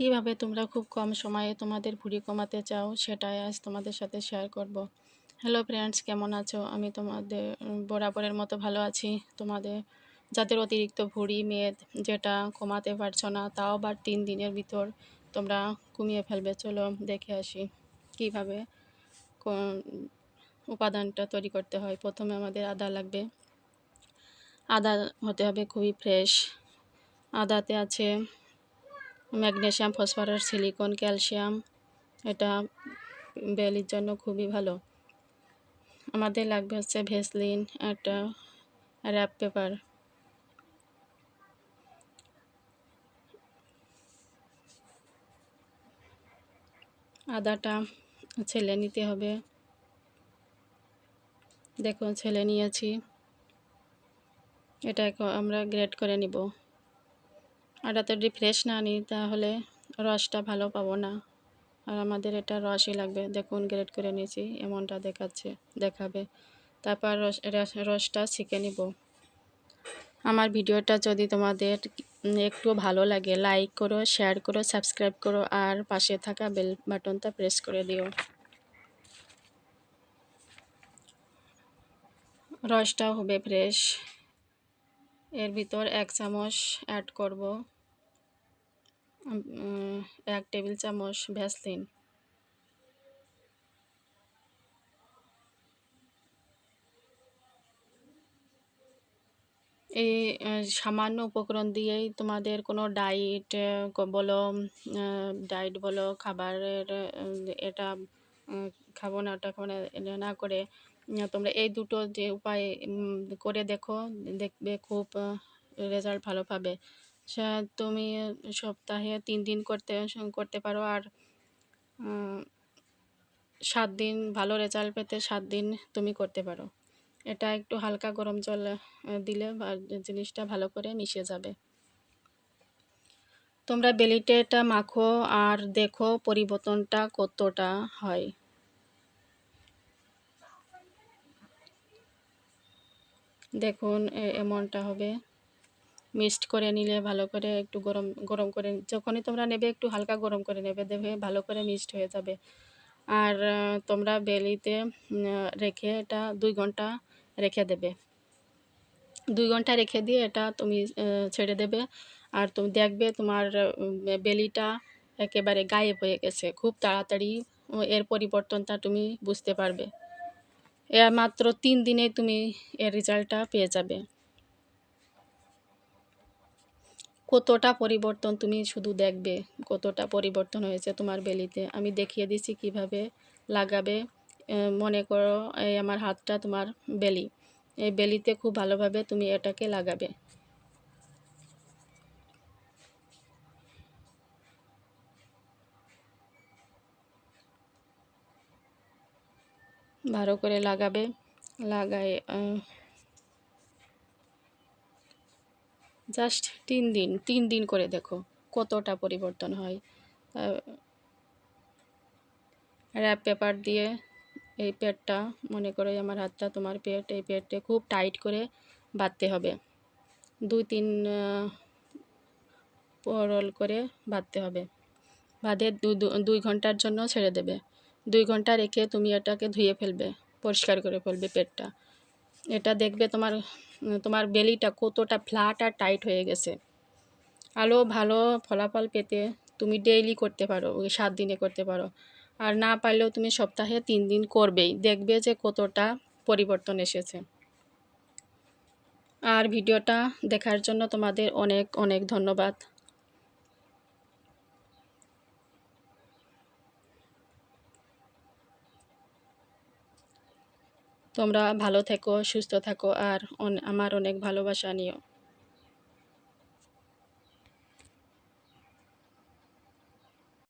কীভাবে তোমরা খুব কম সময়ে তোমাদের ভুঁড়ি কমাতে চাও সেটাই আজ তোমাদের সাথে শেয়ার করব। হ্যালো ফ্রেন্ডস কেমন আছো? আমি তোমাদের, বরাবরের মতো ভালো আছি। তোমাদের, যাদের অতিরিক্ত ভুঁড়ি, মেদ যেটা কমাতে পারছ না, তাও আবার তিন দিনের ভিতর তোমরা কমিয়ে ফেলবে। চলো দেখে আসি কীভাবে উপাদানটা তৈরি করতে হয়। প্রথমে আমাদের আদা লাগবে। আদা হতে হবে খুবই ফ্রেশ আদাতে আছে ম্যাগনেসিয়াম ফসফরাস, সিলিকন, ক্যালসিয়াম, এটা বেলির জন্য খুবই ভালো। আমাদের লাগবে হচ্ছে ভেসলিন, একটা র্যাপ পেপার। আদাটা ছেলে নিতে হবে। দেখুন, ছেলে নিয়েছি। এটা আমরা গ্রেড করে নিব। আদাটা যদি ফ্রেশ না নিই তাহলে রসটা ভালো পাবো না। আর আমাদের এটা রসই লাগবে। দেখুন গ্রেড করে নিয়েছি, এমনটা দেখাচ্ছে, দেখাবে। তারপর রস, রস- রসটা ছেঁকে নিব। আমার ভিডিওটা যদি তোমাদের একটু ভালো লাগে, লাইক করো, শেয়ার করো, সাবস্ক্রাইব করো, আর পাশে থাকা বেল বাটনটা প্রেস করে দিও। রসটা হবে ফ্রেশ। এর ভিতর এক চামচ অ্যাড করব। এক টেবিল চামচ ভ্যাসলিন এই সামান্য উপকরণ দিয়েই তোমাদের কোনো ডায়েট বলো ডায়েট বলো, খাবারের এটা খাব না, ওটা খাব না না করে তোমরা এই দুটো যে উপায় করে দেখো, দেখবে খুব রেজাল্ট ভালো পাবে। তুমি সপ্তাহে তিন দিন করতে করতে পারো আর সাত দিন ভালো রেজাল্ট পেতে সাত দিন তুমি করতে পারো। এটা একটু হালকা গরম জল দিলে জিনিসটা ভালো করে মিশে যাবে। তোমরা বেলিতে এটা মাখো আর দেখো পরিবর্তনটা কতটা হয়। দেখুন এমনটা হবে। মিক্সড করে নিলে ভালো করে একটু গরম গরম করে যখনই তোমরা নেবে একটু হালকা গরম করে নেবে দেবে ভালো করে মিক্সড হয়ে যাবে। আর তোমরা বেলিতে রেখে এটা দুই ঘণ্টা রেখে দেবে। দুই ঘণ্টা রেখে দিয়ে এটা তুমি ছেড়ে দেবে। আর তুমি দেখবে তোমার বেলিটা একেবারে গায়েব হয়ে গেছে। খুব তাড়াতাড়ি এর পরিবর্তনটা তুমি বুঝতে পারবে। এর মাত্র তিন দিনে তুমি এর রেজাল্টটা পেয়ে যাবে। কতটা পরিবর্তন তুমি শুধু দেখবে, কতটা পরিবর্তন হয়েছে তোমার বেলিতে, আমি দেখিয়ে দিছি কীভাবে লাগাবে মনে করো, এই আমার হাতটা তোমার বেলি, এই বেলিতে খুব ভালোভাবে তুমি এটাকে লাগাবে। ভালো করে লাগাবে, লাগায় জাস্ট তিন দিন তিন দিন করে দেখো কতটা পরিবর্তন হয়। র্যাপ পেপার দিয়ে এই পেটটা, মনে করো আমার হাতটা, তোমার পেট, এই পেটে খুব টাইট করে বাঁধতে হবে। দুই তিন পরল করে বাঁধতে হবে। বাঁধে দুই ঘণ্টার জন্য ছেড়ে দেবে। দুই ঘণ্টা রেখে তুমি এটাকে ধুয়ে ফেলবে, পরিষ্কার করে ফেলবে পেটটা। এটা দেখবে তোমার তোমার বেলিটা কতটা ফ্ল্যাট আর টাইট হয়ে গেছে। আলো ভালো ফলাফল পেতে তুমি ডেইলি করতে পারো, ওই সাত দিনে করতে পারো। আর না পারলেও তুমি সপ্তাহে তিন দিন করবেই, দেখবে যে কতটা পরিবর্তন এসেছে। আর ভিডিওটা দেখার জন্য তোমাদের অনেক অনেক ধন্যবাদ। তোমরা ভালো থেকো সুস্থ থাকো আর আমার অনেক ভালোবাসা নিও।